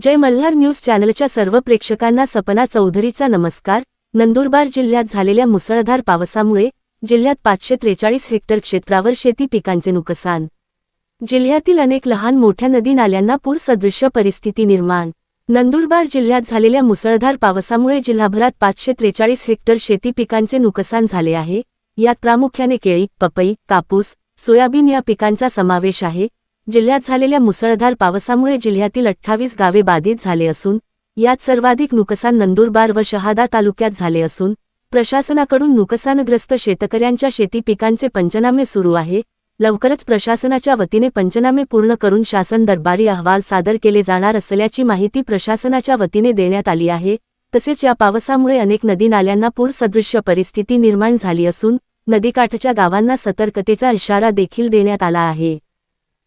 जय Malhar news चॅनलच्या सर्व प्रेक्षकांना सपना चौधरीचा नमस्कार. नंदुरबार जिल्ह्यात झालेल्या मुसळधार पावसामुळे जिल्ह्यात पाचशे त्रेचाळीस हेक्टर क्षेत्रावर शेती पिकांचे नुकसान. जिल्ह्यातील अनेक लहान मोठ्या नदी नाल्यांना पूरसदृश्य परिस्थिती निर्माण. नंदुरबार जिल्ह्यात झालेल्या मुसळधार पावसामुळे जिल्हाभरात पाचशे त्रेचाळीस हेक्टर शेती पिकांचे नुकसान झाले आहे. यात प्रामुख्याने केळी पपई कापूस सोयाबीन या पिकांचा समावेश आहे. जिल्ह्यात झालेल्या मुसळधार पावसामुळे जिल्ह्यातील अठ्ठावीस गावे बाधित झाले असून यात सर्वाधिक नुकसान नंदुरबार व शहादा तालुक्यात झाले असून प्रशासनाकडून नुकसानग्रस्त शेतकऱ्यांच्या शेती पिकांचे पंचनामे सुरू आहे. लवकरच प्रशासनाच्या वतीने पंचनामे पूर्ण करून शासन दरबारी अहवाल सादर केले जाणार असल्याची माहिती प्रशासनाच्या वतीने देण्यात आली आहे. तसेच या पावसामुळे अनेक नदी नाल्यांना पूरसदृश्य परिस्थिती निर्माण झाली असून नदीकाठच्या गावांना सतर्कतेचा इशारा देखील देण्यात आला आहे.